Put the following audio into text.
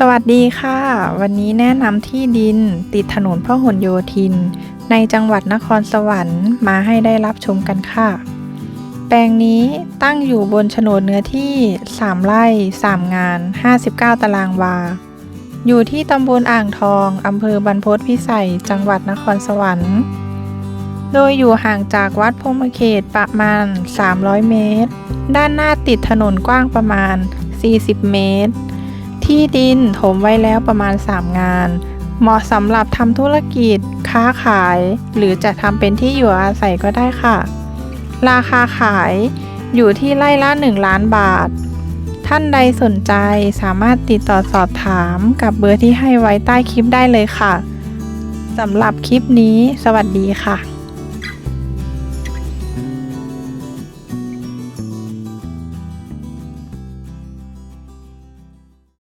สวัสดีค่ะ วันนี้แนะนำที่ดินติดถนนพหลโยธิน ในจังหวัดนครสวรรค์มาให้ได้รับชมกันค่ะ แปลงนี้ตั้งอยู่บนโฉนดเนื้อที่ 3 ไร่ 3 งาน 59 ตารางวา อยู่ที่ตำบลอ่างทองอำเภอบรรพตพิสัย จังหวัดนครสวรรค์ โดยอยู่ห่างจากวัดพมเขตประมาณ 300 เมตร ด้านหน้าติดถนนกว้างประมาณ 40 เมตร ที่ดินถมไว้แล้วประมาณ 3 งาน เหมาะสำหรับทำธุรกิจ ค้าขาย หรือจะทำเป็นที่อยู่อาศัยก็ได้ค่ะ ราคาขายอยู่ที่ไร่ละ 1 ล้านบาท ท่านใดสนใจสามารถติดต่อสอบถามกับเบอร์ที่ให้ไว้ใต้คลิปได้เลยค่ะสำหรับคลิปนี้ สวัสดีค่ะ